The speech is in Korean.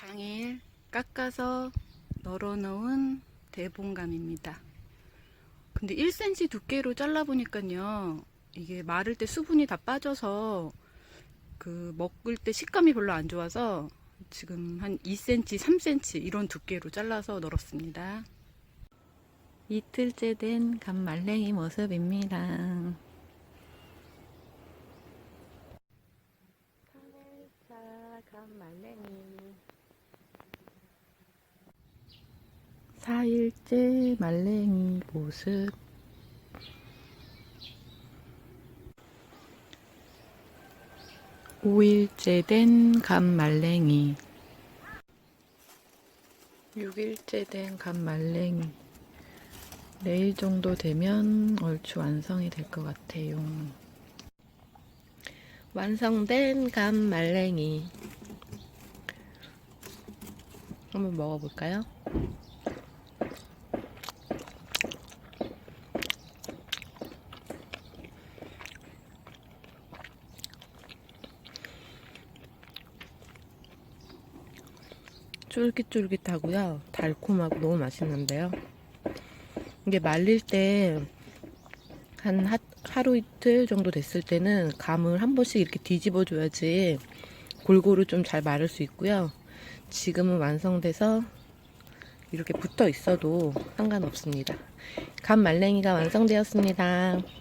당일 깎아서 널어놓은 대봉감입니다. 근데 1cm 두께로 잘라보니까요. 이게 마를 때 수분이 다 빠져서 그 먹을 때 식감이 별로 안 좋아서 지금 한 2cm, 3cm 이런 두께로 잘라서 널었습니다. 이틀째 된 감말랭이 모습입니다. 3일차 감말랭이 4일째 말랭이 모습 오일째 된 감말랭이 6일째 된 감말랭이 내일 정도 되면 얼추 완성이 될 것 같아요. 완성된 감말랭이 한번 먹어볼까요? 쫄깃쫄깃하고요. 달콤하고 너무 맛있는데요. 이게 말릴 때 한 하루 이틀 정도 됐을 때는 감을 한 번씩 이렇게 뒤집어 줘야지 골고루 좀 잘 마를 수 있고요. 지금은 완성돼서 이렇게 붙어 있어도 상관없습니다. 감 말랭이가 완성되었습니다.